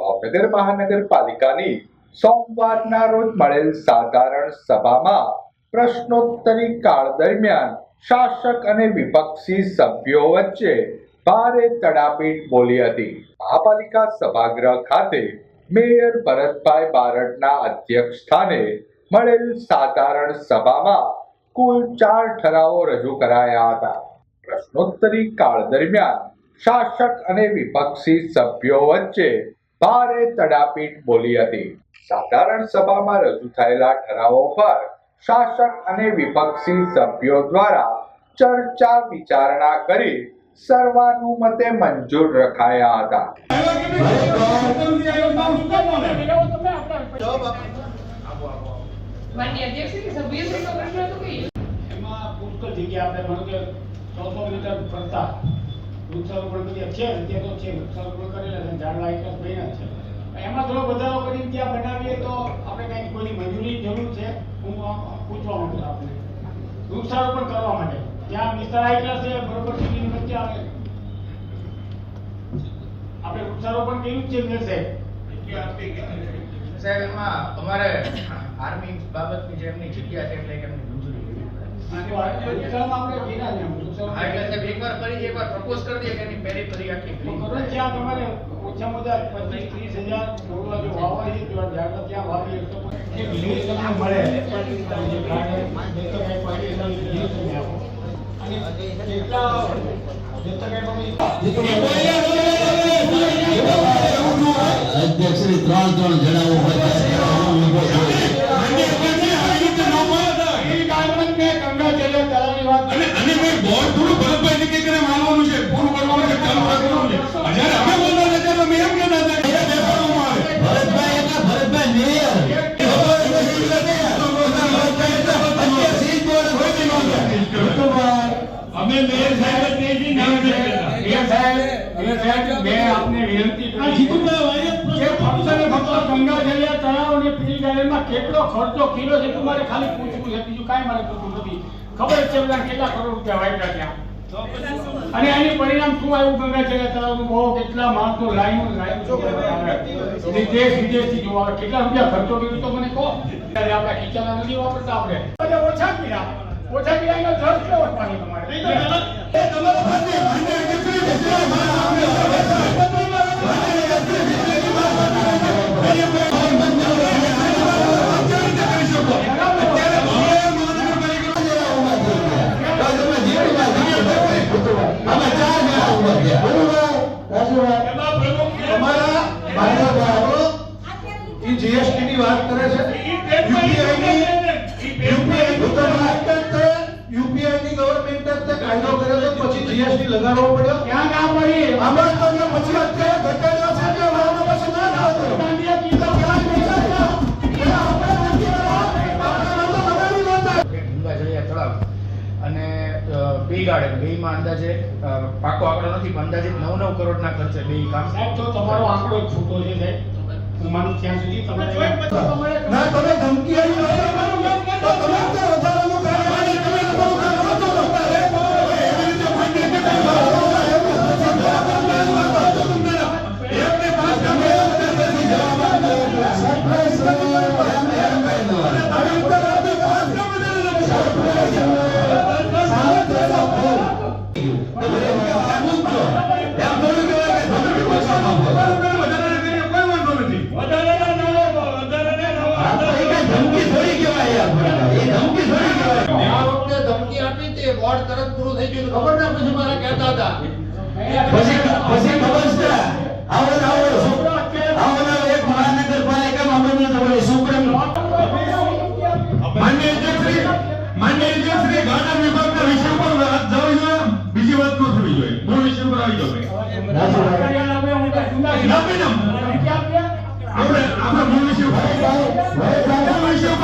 ભાવનગર મહાનગરપાલિકાની સોમવારના રોજ મળેલ સાધારણ સભામાં પ્રશ્નોત્તરી કાળ દરમિયાન શાસક અને વિપક્ષી સભ્યો વચ્ચે ભારે તડાપીટ બોલી હતી. મહાપાલિકા સભાગૃહ ખાતે મેયર ભરતભાઈ બારડના અધ્યક્ષ સ્થાને મળેલ સાધારણ સભામાં કુલ ચાર ઠરાવો રજૂ કરાયા હતા. પ્રશ્નોત્તરી કાળ દરમિયાન શાસક અને વિપક્ષી સભ્યો વચ્ચે ભારે તડાપીટ બોલી હતી. સાધારણ સભામાં રજૂ થયેલા ઠરાવો પર શાસક અને વિપક્ષી સભ્યો દ્વારા ચર્ચા વિચારણા કરી સર્વાનુમતે મંજૂર રખાયા હતા. માનનીય અધ્યક્ષશ્રી, સભ્યશ્રીનો પ્રશ્ન હતો કે એમાં પુષ્કળ જગ્યા આપણે કે મીટર ફરતા વૃક્ષારોપણ કરીએ છે અત્યારે તો છે, વૃક્ષારોપણ કરેલા છે ઝાડવા એક જ બન્યા છે એમાં થોડો વધારો કરીને ત્યાં બનાવીએ તો આપણે કંઈક કોઈની મંજૂરી જરૂર છે? હું પૂછવા માંગુ છું આપણે વૃક્ષારોપણ કરવા માટે. ત્યાં વિસ્તાર આવેલા છે, બરોબર સિટીની વચ્ચે આવે. આપણે વૃક્ષારોપણ કર્યું છે મેં સાહેબ. સાહેબ એમાં અમારે આર્મી બાબતની જે એમની જગ્યા છે એટલે કે એમની મંજૂરી લેવી પડે. આ તો આપણે કર્યા છે વૃક્ષારોપણ. હા, એટલે સાહેબ એકવાર ફરી એકવાર પ્રપોઝ કરી દઈએ કે એની પેરીફેરી આખી તો કરો થાય. તમારે ઓછા પચીસ ત્રીસ હજાર છોડવા જો વાવવા છે તો ઝાડવા ત્યાં વાવીએ તો એક લીઝ તમને મળે ચાલુ રાખવાનું છે. જ્યારે અમે મેયર. અધ્યક્ષશ્રી જ બોલે. અમે મેયર સાહેબ એ સાહેબ એ સાહેબ મેં આપને વિનંતી કરી. કે ફક્ત ને ફક્ત ગંગા જલિયા તળાવ અને પીલી ગાર્ડનમાં કેટલો ખર્ચો કર્યો છે તું મારે ખાલી પૂછવું છે બીજું કાંઈ મારે પૂછવું નથી. ખબર છે બધા કેટલા કરોડ રૂપિયા વાગ્યા ત્યાં અને એની પરિણામ શું આવ્યું? ગંગા જલિયા તળાવનું? બહુ કેટલા માણસો લાઈન લાઈન દેશ વિદેશથી જોવા કેટલા રૂપિયા ખર્ચો કર્યો તો મને કહો. ત્યારે આપણા ખીચાના નથી વાપરતા આપણે. ઓછા કર્યા ઓછા કર્યા એનો જળ કેવો પાણી તમારે? વાત કરે છે? યુપીઆઈ યુપીઆઈ ની ગવર્મેન્ટ કાયદો કર્યો તો પછી જીએસટી લગાડવો પડ્યો. ક્યાં ના પડી. આમાં તો પછી અત્યારે ઘટાડ્યો છે કે વાળો પછી ના થતો. ગાંધીએ કીધું કે આ પૈસા કે ગંગા જળિયા તળાવ અને બી ગાર્ડન બેયમાં અંદાજે પાકો આંકડો નથી પણ અંદાજે નવ નવ કરોડના ખર્ચે બે કામ. સાહેબ તો તમારો આંકડો છૂટો છે સાહેબ. હું માનું ત્યાં સુધી તમે બોર્ડ તરત પૂરું થઈ ગયું ખબર ના પછી મારે કહેતા હતા પછી પછી ખબર છે. આવો આવો. બીજી વાત ન થવી આપણે મૂળ વિષય